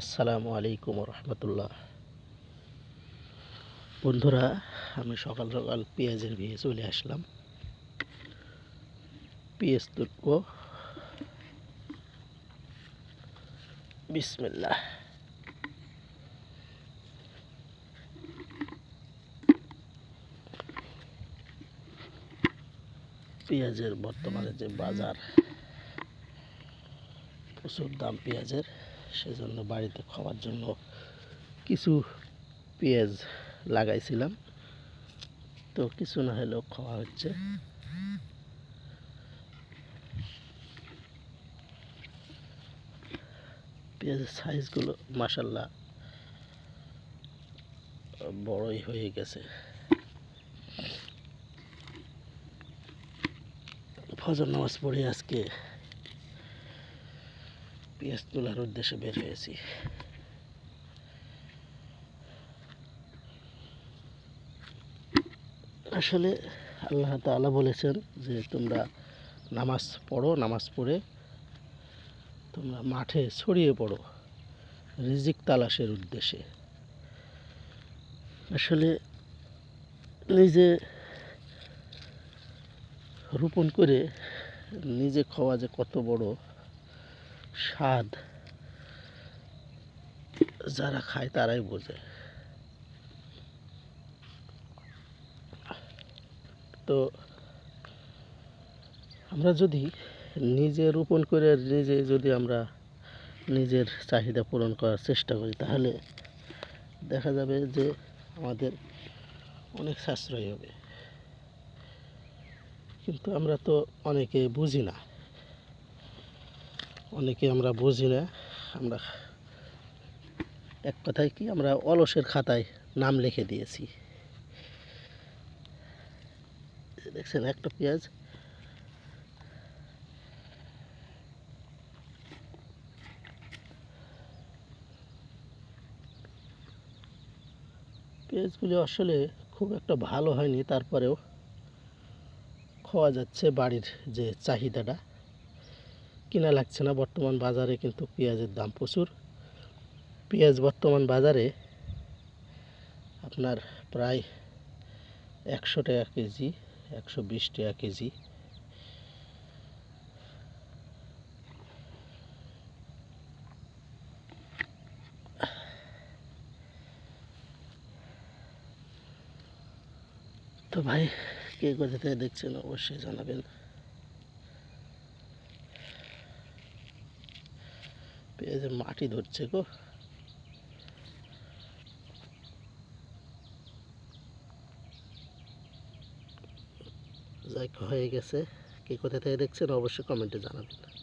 আসসালামু আলাইকুম রহমতুল্লাহ বন্ধুরা, আমি সকাল সকাল পেঁয়াজের ভিয়ে চলে আসলাম। পেঁয়াজ তুলব। বিসমিল্লাহ। পেঁয়াজের বর্তমানে যে বাজার, প্রচুর দাম পেঁয়াজের। সেজন্য বাড়িতে খাওয়ার জন্য কিছু পেঁয়াজ লাগাইছিলাম। তো কিছু না হলেও খাওয়া হচ্ছে। পেঁয়াজের সাইজগুলো মাসাল্লাহ বড়ই হয়ে গেছে। ফজর নামাজ পড়ে আজকে পেঁয়াজ তোলার উদ্দেশ্যে বের হয়েছি। আসলে আল্লাহ তাআলা বলেছেন যে, তোমরা নামাজ পড়ো, নামাজ পড়ে তোমরা মাঠে ছড়িয়ে পড়ো রিজিক তালাশের উদ্দেশ্যে। আসলে নিজে রোপণ করে নিজে খাওয়া যে কত বড় স্বাদ যারা খায় তারাই বোঝে। তো আমরা যদি নিজে রোপণ করে নিজে যদি আমরা নিজের চাহিদা পূরণ করার চেষ্টা করি, তাহলে দেখা যাবে যে আমাদের অনেক সাশ্রয় হবে। কিন্তু আমরা তো অনেকে বুঝি না। অনেকে আমরা বুঝি না। আমরা এক কথায় কি, আমরা অলসের খাতায় নাম লিখে দিয়েছি। দেখছেন, একটা পেঁয়াজ। পেঁয়াজগুলি আসলে খুব একটা ভালো হয়নি, তারপরেও খাওয়া যাচ্ছে বাড়ির যে চাহিদাটা। কিনা লাগছে না, বর্তমান বাজারে কিন্তু পেঁয়াজের দাম প্রচুর। পেঁয়াজ বর্তমান বাজারে আপনার প্রায় একশো টাকা কেজি, একশো বিশ টাকা কেজি। তো ভাই, কে কোথা দেখছেন অবশ্যই জানাবেন। পেঁয়াজের মাটি ধরছে গো। যাই হয়ে গেছে। কে কোথা থেকে দেখছেন অবশ্যই কমেন্টে জানাবেন।